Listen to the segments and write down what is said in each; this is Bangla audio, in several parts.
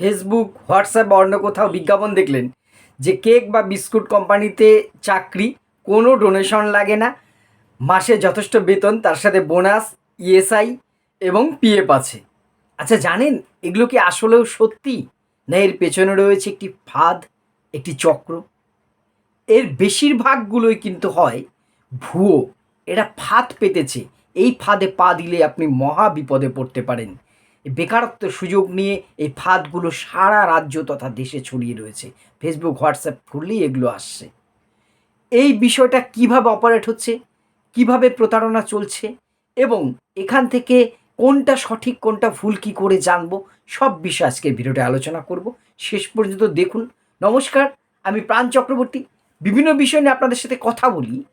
ফেসবুক হোয়াটসঅ্যাপ বা অন্য কোথাও বিজ্ঞাপন দেখলেন যে কেক বা বিস্কুট কোম্পানিতে চাকরি, কোনো ডোনেশন লাগে না। মাসে যথেষ্ট বেতন, তার সাথে বোনাস, ইএসআই এবং পিএফ আছে। আচ্ছা জানেন এগুলো কি আসলেও সত্যি? না, এর পেছনে রয়েছে একটি ফাঁদ, একটি চক্র? এর বেশিরভাগগুলোই কিন্তু হয় ভুয়ো। এরা ফাঁদ পেতেছে। এই ফাঁদে পা দিলে আপনি মহা বিপদে পড়তে পারেন। বেকারত্ব সুযোগ নিয়ে এই ফাঁদগুলো সারা রাজ্য তথা দেশে ছড়িয়ে রয়েছে। ফেসবুক হোয়াটসঅ্যাপ খুললেই এগুলো আসছে। এই বিষয়টা কীভাবে অপারেট হচ্ছে, কীভাবে প্রতারণা চলছে এবং এখান থেকে কোনটা সঠিক, কোনটা ভুল, কি করে জানব, সব বিষয়ে আজকের ভিডিওটা আলোচনা করব। শেষ পর্যন্ত দেখুন। নমস্কার, আমি প্রাণ চক্রবর্তী। বিভিন্ন বিষয় নিয়ে আপনাদের সাথে কথা বলি।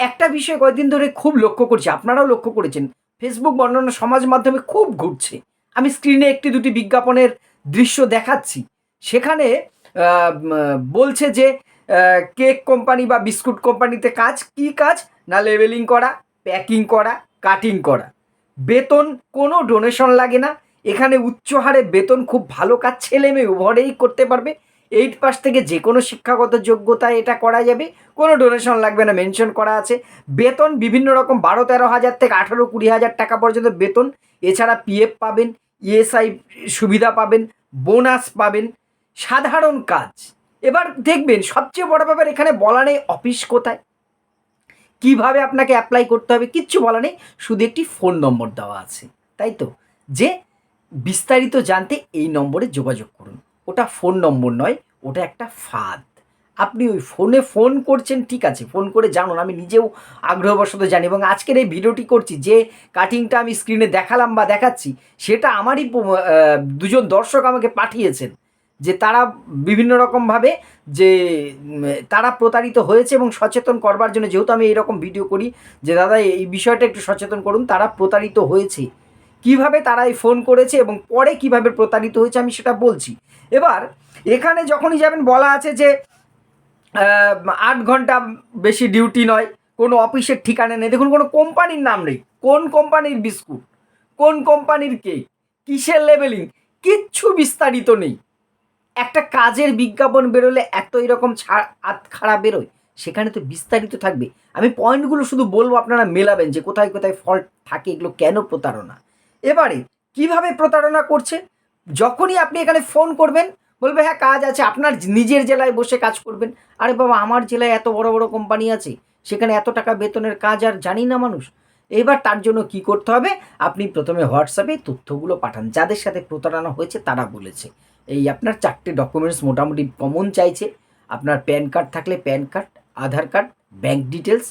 একটা বিষয় কয়েকদিন ধরে খুব লক্ষ্য করছি, আপনারাও লক্ষ্য করেছেন। ফেসবুক বা অন্যান্য সমাজ মাধ্যমে খুব ঘুরছে। আমি স্ক্রিনে একটি দুটি বিজ্ঞাপনের দৃশ্য দেখাচ্ছি। সেখানে বলছে যে কেক কোম্পানি বা বিস্কুট কোম্পানিতে কাজ, কি কাজ? না লেবেলিং করা, প্যাকিং করা, কাটিং করা। বেতন কোনো ডোনেশন লাগে না। এখানে উচ্চ হারে বেতন খুব ভালো কাজ ছেলে মেয়ে উভয়েই করতে পারবে। এইট পাস থেকে যে কোনো শিক্ষাগত যোগ্যতায় এটা করা যাবে। কোনো ডোনেশন লাগবে না মেনশন করা আছে। বেতন বিভিন্ন রকম, বারো তেরো হাজার থেকে আঠারো কুড়ি হাজার টাকা পর্যন্ত বেতন। এছাড়া পিএফ পাবেন ইএসআই সুবিধা পাবেন বোনাস পাবেন। সাধারণ কাজ। এবার দেখবেন, সবচেয়ে বড় ব্যাপার এখানে বলা নেই অফিস কোথায়। কীভাবে আপনাকে অ্যাপ্লাই করতে হবে, কিচ্ছু বলা নেই। শুধু একটি ফোন নম্বর দেওয়া আছে। তাই তো? যে বিস্তারিত জানতে এই নম্বরে যোগাযোগ করুন। ওটা ফোন নম্বর নয়, ওটা একটা ফাঁদ। আপনি ওই ফোনে ফোন করছেন, ঠিক আছে ফোন করে জানুন, আমি নিজেও আগ্রহবশত জানি। এবং আজকের এই ভিডিওটি করছি, যে কাটিংটা আমি স্ক্রিনে দেখালাম বা দেখাচ্ছি, সেটা আমারই দুজন দর্শক আমাকে পাঠিয়েছেন, যে তারা বিভিন্ন রকমভাবে যে তারা প্রতারিত হয়েছে এবং সচেতন করবার জন্য যেহেতু আমি এইরকম ভিডিও করি, যে দাদা, এই বিষয়টা একটু সচেতন করুন, তারা প্রতারিত হয়েছে। কীভাবে তারা এই ফোন করেছে এবং পরে কীভাবে প্রতারিত হয়েছে আমি সেটা বলছি। এবার, এখানে যখনই যাবেন, বলা আছে যে আট ঘণ্টা বেশি ডিউটি নয়, কোনো অফিসের ঠিকানা নেই। দেখুন, কোনো কোম্পানির নাম নেই। কোন কোম্পানির বিস্কুট? কোন কোম্পানির কেক কিসের লেবেলিং কিচ্ছু বিস্তারিত নেই। একটা কাজের বিজ্ঞাপন বেরোলে এত এরকম খারাপ বেরোয়, সেখানে তো বিস্তারিত থাকবে। আমি পয়েন্টগুলো শুধু বলব, আপনারা মেলাবেন যে কোথায় কোথায় ফল্ট থাকে, এগুলো কেন প্রতারণা? এবারে কীভাবে প্রতারণা করছে? যখনই আপনি এখানে ফোন করবেন, বলবে হ্যাঁ কাজ আছে, আপনার নিজের জেলায় বসে কাজ করবেন। আরে বাবা, আমার জেলায় এত বড় বড় কোম্পানি আছে, সেখানে এত টাকা বেতনের কাজ আর জানি না মানুষ। এবার তার জন্য কি করতে হবে? আপনি প্রথমে হোয়াটসঅ্যাপে তথ্যগুলো পাঠান। যাদের সাথে প্রতারণা হয়েছে, তারা বলেছে, এই আপনার চারটে ডকুমেন্টস মোটামুটি কমন চাইছে। আপনার প্যান কার্ড থাকলে PAN card Aadhaar card bank details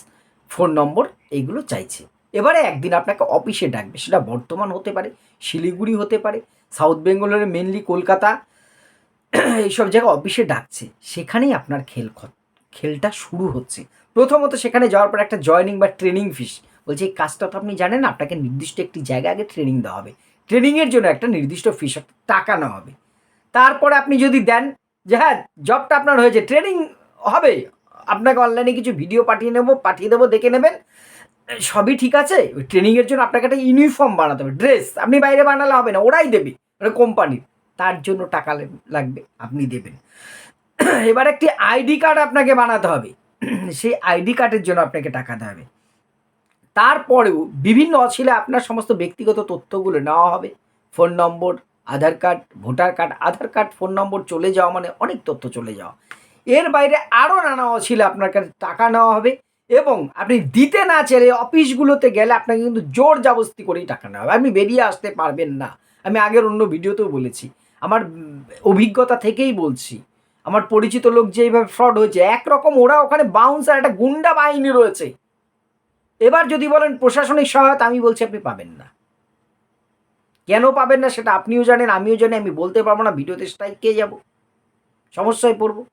phone number এইগুলো চাইছে। এবারে একদিন আপনাকে অফিসে ডাকবে, সেটা বর্তমান হতে পারে, শিলিগুড়ি হতে পারে, সাউথ বেঙ্গলের মেনলি কলকাতা, এইসব জায়গায় অফিসে ডাকছে, সেখানেই আপনার খেল খেলটা শুরু হচ্ছে। প্রথমত সেখানে যাওয়ার পর একটা জয়নিং বা ট্রেনিং ফিস বলছে এই কাজটা তো আপনি জানেন আপনাকে নির্দিষ্ট একটি জায়গায় আগে ট্রেনিং দেওয়া হবে। ট্রেনিংয়ের জন্য একটা নির্দিষ্ট ফিস টাকা নেওয়া হবে। তারপরে আপনি যদি দেন যে হ্যাঁ জবটা আপনার হয়েছে ট্রেনিং হবে, আপনাকে অনলাইনে কিছু ভিডিও পাঠিয়ে নেব, পাঠিয়ে দেবো, দেখে নেবেন সবই ঠিক আছে ওই ট্রেনিংয়ের জন্য আপনাকে একটা ইউনিফর্ম বানাতে হবে ড্রেস আপনি বাইরে বানালে হবে না, ওরাই দেবে ওটা কোম্পানির তার জন্য টাকা লাগবে, আপনি দেবেন। এবার একটি আইডি কার্ড আপনাকে বানাতে হবে, সেই আইডি কার্ডের জন্য আপনাকে টাকা দিতে হবে। তারপরেও বিভিন্ন অছিলে আপনার সমস্ত ব্যক্তিগত তথ্যগুলো নেওয়া হবে phone number Aadhaar card voter card Aadhaar card phone number চলে যাওয়া মানে অনেক তথ্য চলে যাওয়া। এর বাইরে আরও নানা অছিলে আপনার কাছে টাকা নেওয়া হবে এবং আপনি দিতে না চাইলে অফিসগুলোতে গেলে আপনাকে কিন্তু জোর জাবস্তি করেই টাকা নেওয়া হবে। আপনি বেরিয়ে আসতে পারবেন না। আমি আগের অন্য ভিডিওতেও বলেছি। আমার অভিজ্ঞতা থেকেই বলছি। আমার পরিচিত লোক যে এইভাবে ফ্রড হয়েছে, একরকম ওরা ওখানে বাউন্সার একটা গুন্ডা বাহিনী রয়েছে। এবার যদি বলেন প্রশাসনিক সহায়তা, আমি বলছি আপনি পাবেন না। কেন পাবেন না সেটা আপনিও জানেন, আমিও জানি, আমি বলতে পারব না, ভিডিওতে স্ট্রাইক যাব। সমস্যায় পড়ব।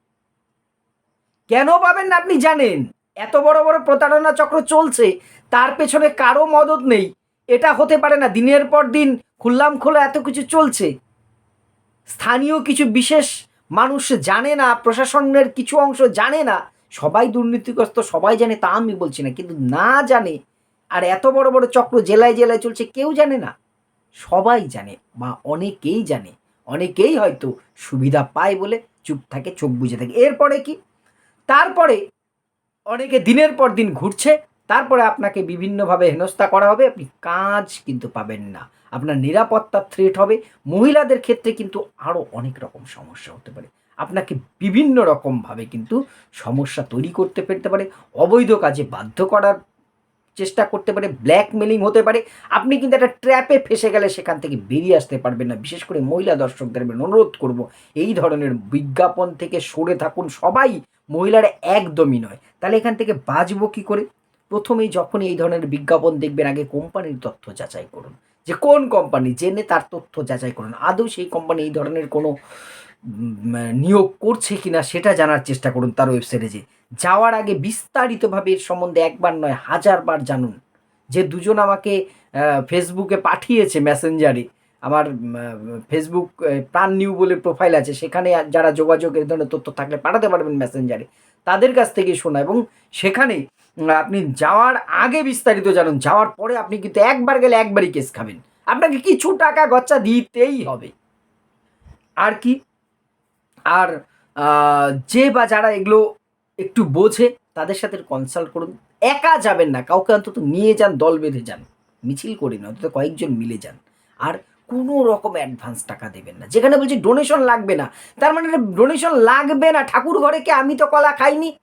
কেন পাবেন না আপনি জানেন? এত বড় বড় প্রতারণা চক্র চলছে, তার পেছনে কারও মদত নেই। এটা হতে পারে না, দিনের পর দিন খুললাম খোলা এত কিছু চলছে। স্থানীয় কিছু বিশেষ মানুষ জানে না, প্রশাসনের কিছু অংশ জানে না, সবাই দুর্নীতিগ্রস্ত, সবাই জানে, তা আমি বলছি না, কিন্তু না জানে, আর এত বড় বড় চক্র জেলায় জেলায় চলছে, কেউ জানে না। সবাই জানে, বা অনেকেই জানে, অনেকেই হয়তো সুবিধা পায় বলে চুপ থাকে, চোখ বুঝে থাকে। এরপরে কি? তারপরে অনেকে দিনের পর দিন ঘুরছে, তারপরে আপনাকে বিভিন্নভাবে হেনস্থা করা হবে, আপনি কাজ কিন্তু পাবেন না। আপনার নিরাপত্তা থ্রেট হবে, মহিলাদের ক্ষেত্রে কিন্তু আরও অনেক রকম সমস্যা হতে পারে। আপনাকে বিভিন্ন রকমভাবে কিন্তু সমস্যা তৈরি করতে ফেলতে পারে, অবৈধ কাজে বাধ্য করার চেষ্টা করতে পারে ব্ল্যাকমেলিং হতে পারে। আপনি কিন্তু একটা ট্র্যাপে ফেসে গেলে সেখান থেকে বেরিয়ে আসতে পারবেন না। বিশেষ করে মহিলা দর্শকদের আমি অনুরোধ করব, এই ধরনের বিজ্ঞাপন থেকে সরে থাকুন। সবাই মহিলারা একদমই নয়। তাহলে এখান থেকে বাঁচবো কী করে? প্রথমেই যখনই এই ধরনের বিজ্ঞাপন দেখবেন, আগে কোম্পানির তথ্য যাচাই করুন। যে কোন কোম্পানি, জেনে তার তথ্য যাচাই করুন। আদৌ সেই কোম্পানি এই ধরনের কোনো নিয়োগ করছে কিনা সেটা জানার চেষ্টা করুন তার ওয়েবসাইটে যে যাওয়ার আগে বিস্তারিতভাবে এর সম্বন্ধে একবার নয়, হাজারবার জানুন। যে দুজন আমাকে ফেসবুকে পাঠিয়েছে মেসেঞ্জারে আমার ফেসবুক প্রাণ নিউ বলে প্রোফাইল আছে, সেখানে যারা যোগাযোগ এই ধরনের তথ্য থাকলে পাঠাতে পারবেন মেসেঞ্জারে তাদের কাছ থেকে শোনা এবং সেখানে আপনি যাওয়ার আগে বিস্তারিত জানুন, যাওয়ার পরে আপনি কিন্তু একবার গেলে একবারই কেস খাবেন। আপনাকে কিছু টাকা গচ্চা দিতেই হবে। আর কি? আর যে বা যারা এগুলো একটু বোঝে, তাদের সাথে কনসাল্ট করুন। একা যাবেন না, কাউকে অন্তত নিয়ে যান, দল বেঁধে যান। মিছিল করি না অন্তত কয়েকজন মিলে যান। আর কোনো রকম অ্যাডভান্স টাকা দেবেন না। যেখানে বলছি ডোনেশন লাগবে না। তার মানে ডোনেশন লাগবে না। ঠাকুর ঘরে কি আমি তো কলা খাইনি।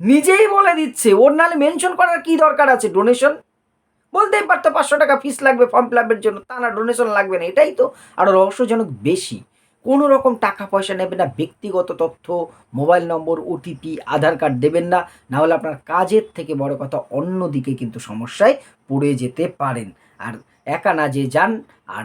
নিজেই বলে দিচ্ছে। ওর নাহলে মেনশন করার কি দরকার আছে ডোনেশন বলতেই পারতো পাঁচশো টাকা ফিস লাগবে ফর্ম ফিল আপের জন্য। তা না ডোনেশন লাগবে না। এটাই তো। আরও রহস্যজনক বেশি। কোনো রকম টাকা পয়সা নেবে না। ব্যক্তিগত তথ্য, mobile number OTP Aadhaar card দেবেন না। না হলে আপনার কাজের থেকে বড় কথা অন্যদিকে কিন্তু সমস্যায় পড়ে যেতে পারেন। আর একা না যে যান। আর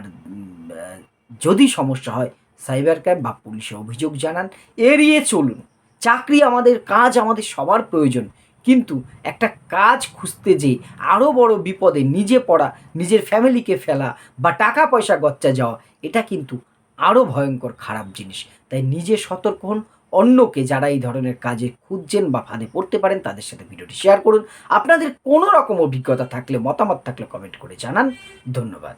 যদি সমস্যা হয়, সাইবার ক্রাইম বা পুলিশে অভিযোগ জানান। এড়িয়ে চলুন। চাকরি আমাদের, কাজ আমাদের সবার প্রয়োজন। কিন্তু একটা কাজ খুঁজতে যে আরও বড় বিপদে নিজে পড়া, নিজের ফ্যামিলিকে ফেলা বা টাকা পয়সা গচ্চা যাওয়া, এটা কিন্তু আরও ভয়ঙ্কর খারাপ জিনিস। তাই নিজে সতর্ক হন অন্যকে যারা এই ধরনের কাজে খুঁজছেন বা ফাঁদে পড়তে পারেন, তাদের সাথে ভিডিওটি শেয়ার করুন। আপনাদের কোনো রকম অভিজ্ঞতা থাকলে, মতামত থাকলে কমেন্ট করে জানান। ধন্যবাদ।